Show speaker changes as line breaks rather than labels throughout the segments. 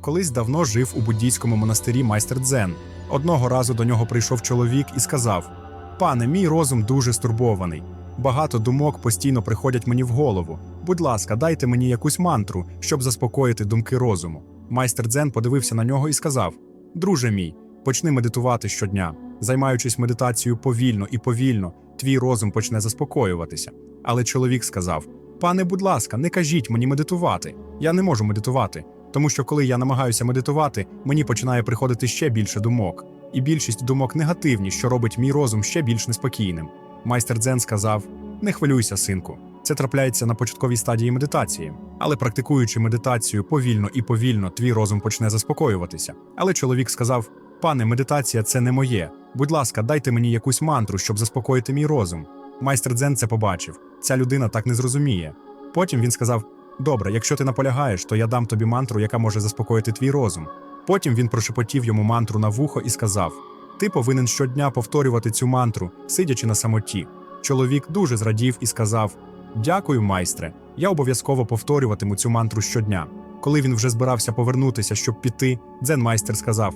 Колись давно жив у буддійському монастирі майстер Дзен. Одного разу до нього прийшов чоловік і сказав: Пане, мій розум дуже стурбований. Багато думок постійно приходять мені в голову. Будь ласка, дайте мені якусь мантру, щоб заспокоїти думки розуму. Майстер Дзен подивився на нього і сказав: Друже мій, почни медитувати щодня. Займаючись медитацією повільно і повільно, твій розум почне заспокоюватися. Але чоловік сказав: Пане, будь ласка, не кажіть мені медитувати. Я не можу медитувати, тому що коли я намагаюся медитувати, мені починає приходити ще більше думок. І більшість думок негативні, що робить мій розум ще більш неспокійним. Майстер Дзен сказав: Не хвилюйся, синку. Це трапляється на початковій стадії медитації. Але практикуючи медитацію повільно і повільно, твій розум почне заспокоюватися. Але чоловік сказав: Пане, медитація це не моє. Будь ласка, дайте мені якусь мантру, щоб заспокоїти мій розум. Майстер Дзен це побачив. Ця людина так не зрозуміє. Потім він сказав: Добре, якщо ти наполягаєш, то я дам тобі мантру, яка може заспокоїти твій розум. Потім він прошепотів йому мантру на вухо і сказав: Ти повинен щодня повторювати цю мантру, сидячи на самоті. Чоловік дуже зрадів і сказав: Дякую, майстре. Я обов'язково повторюватиму цю мантру щодня. Коли він вже збирався повернутися, щоб піти, дзен-майстер сказав: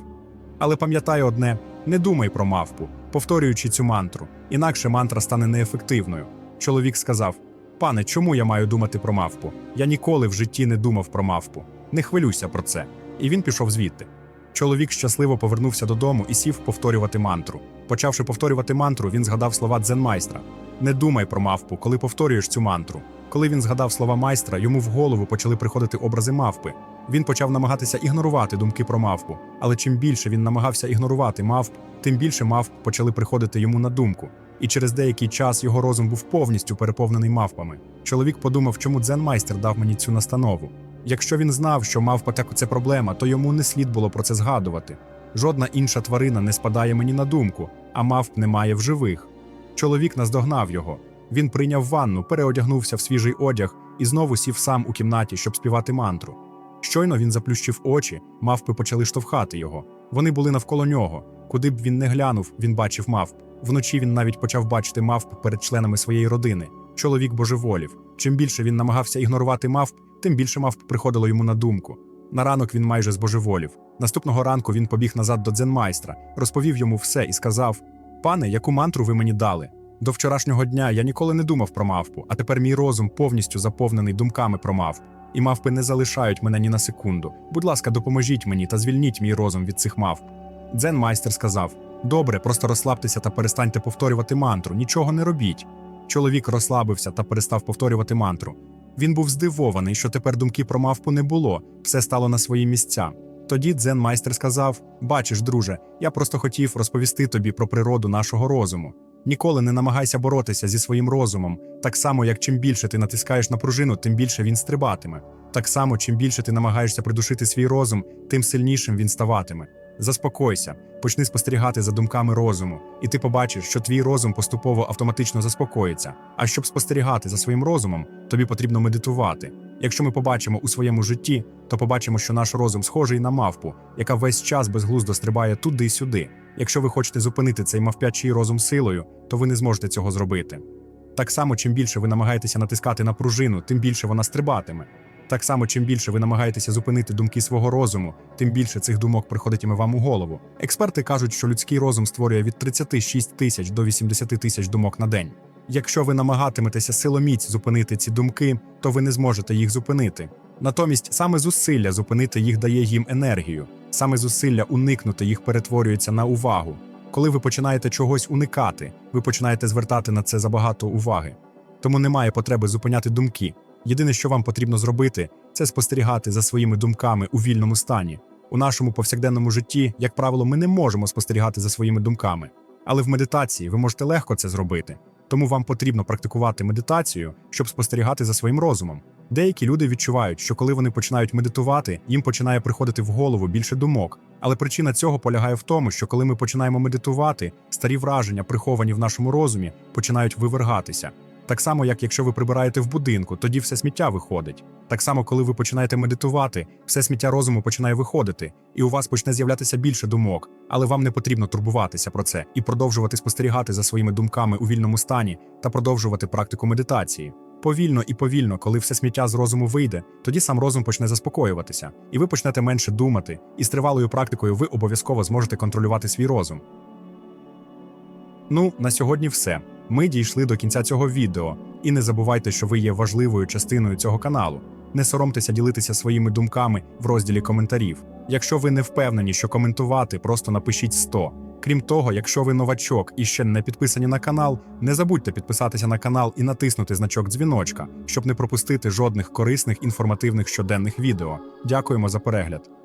Але пам'ятай одне: не думай про мавпу, повторюючи цю мантру, інакше мантра стане неефективною. Чоловік сказав: Пане, чому я маю думати про мавпу? Я ніколи в житті не думав про мавпу. Не хвилюйся про це. І він пішов звідти. Чоловік щасливо повернувся додому і сів повторювати мантру. Почавши повторювати мантру, він згадав слова дзен-майстра. Не думай про мавпу, коли повторюєш цю мантру. Коли він згадав слова майстра, йому в голову почали приходити образи мавпи. Він почав намагатися ігнорувати думки про мавпу. Але чим більше він намагався ігнорувати мавп, тим більше мавп почали приходити йому на думку. І через деякий час його розум був повністю переповнений мавпами. Чоловік подумав, чому дзен-майстер дав мені цю настанову. Якщо він знав, що мавпа так це проблема, то йому не слід було про це згадувати. Жодна інша тварина не спадає мені на думку, а мавп немає в живих. Чоловік наздогнав його. Він прийняв ванну, переодягнувся в свіжий одяг і знову сів сам у кімнаті, щоб співати мантру. Щойно він заплющив очі, мавпи почали штовхати його. Вони були навколо нього. Куди б він не глянув, він бачив мавп. Вночі він навіть почав бачити мавп перед членами своєї родини. Чоловік божеволів. Чим більше він намагався ігнорувати мавп, тим більше мавп приходило йому на думку. На ранок він майже збожеволів. Наступного ранку він побіг назад до дзенмайстра, розповів йому все і сказав: Пане, яку мантру ви мені дали? До вчорашнього дня я ніколи не думав про мавпу, а тепер мій розум повністю заповнений думками про мавп. І мавпи не залишають мене ні на секунду. Будь ласка, допоможіть мені та звільніть мій розум від цих мавп. Дзен-майстер сказав: Добре, просто розслабтеся та перестаньте повторювати мантру, нічого не робіть. Чоловік розслабився та перестав повторювати мантру. Він був здивований, що тепер думки про мавпу не було, все стало на свої місця. Тоді дзен-майстер сказав: Бачиш, друже, я просто хотів розповісти тобі про природу нашого розуму. Ніколи не намагайся боротися зі своїм розумом, так само, як чим більше ти натискаєш на пружину, тим більше він стрибатиме. Так само, чим більше ти намагаєшся придушити свій розум, тим сильнішим він ставатиме. Заспокойся, почни спостерігати за думками розуму, і ти побачиш, що твій розум поступово автоматично заспокоїться. А щоб спостерігати за своїм розумом, тобі потрібно медитувати. Якщо ми побачимо у своєму житті, то побачимо, що наш розум схожий на мавпу, яка весь час безглуздо стрибає туди й сюди. Якщо ви хочете зупинити цей мавпячий розум силою, то ви не зможете цього зробити. Так само, чим більше ви намагаєтеся натискати на пружину, тим більше вона стрибатиме. Так само, чим більше ви намагаєтеся зупинити думки свого розуму, тим більше цих думок приходитиме вам у голову. Експерти кажуть, що людський розум створює від 36 тисяч до 80 тисяч думок на день. Якщо ви намагатиметеся силоміць зупинити ці думки, то ви не зможете їх зупинити. Натомість саме зусилля зупинити їх дає їм енергію, саме зусилля уникнути їх перетворюється на увагу. Коли ви починаєте чогось уникати, ви починаєте звертати на це забагато уваги. Тому немає потреби зупиняти думки. Єдине, що вам потрібно зробити, це спостерігати за своїми думками у вільному стані. У нашому повсякденному житті, як правило, ми не можемо спостерігати за своїми думками. Але в медитації ви можете легко це зробити. Тому вам потрібно практикувати медитацію, щоб спостерігати за своїм розумом. Деякі люди відчувають, що коли вони починають медитувати, їм починає приходити в голову більше думок. Але причина цього полягає в тому, що коли ми починаємо медитувати, старі враження, приховані в нашому розумі, починають вивергатися. Так само, як якщо ви прибираєте в будинку, тоді все сміття виходить. Так само, коли ви починаєте медитувати, все сміття розуму починає виходити, і у вас почне з'являтися більше думок, але вам не потрібно турбуватися про це і продовжувати спостерігати за своїми думками у вільному стані та продовжувати практику медитації. Повільно і повільно, коли все сміття з розуму вийде, тоді сам розум почне заспокоюватися, і ви почнете менше думати, і з тривалою практикою ви обов'язково зможете контролювати свій розум. Ну, на сьогодні все. Ми дійшли до кінця цього відео. І не забувайте, що ви є важливою частиною цього каналу. Не соромтеся ділитися своїми думками в розділі коментарів. Якщо ви не впевнені, що коментувати, просто напишіть 100. Крім того, якщо ви новачок і ще не підписані на канал, не забудьте підписатися на канал і натиснути значок дзвіночка, щоб не пропустити жодних корисних інформативних щоденних відео. Дякуємо за перегляд.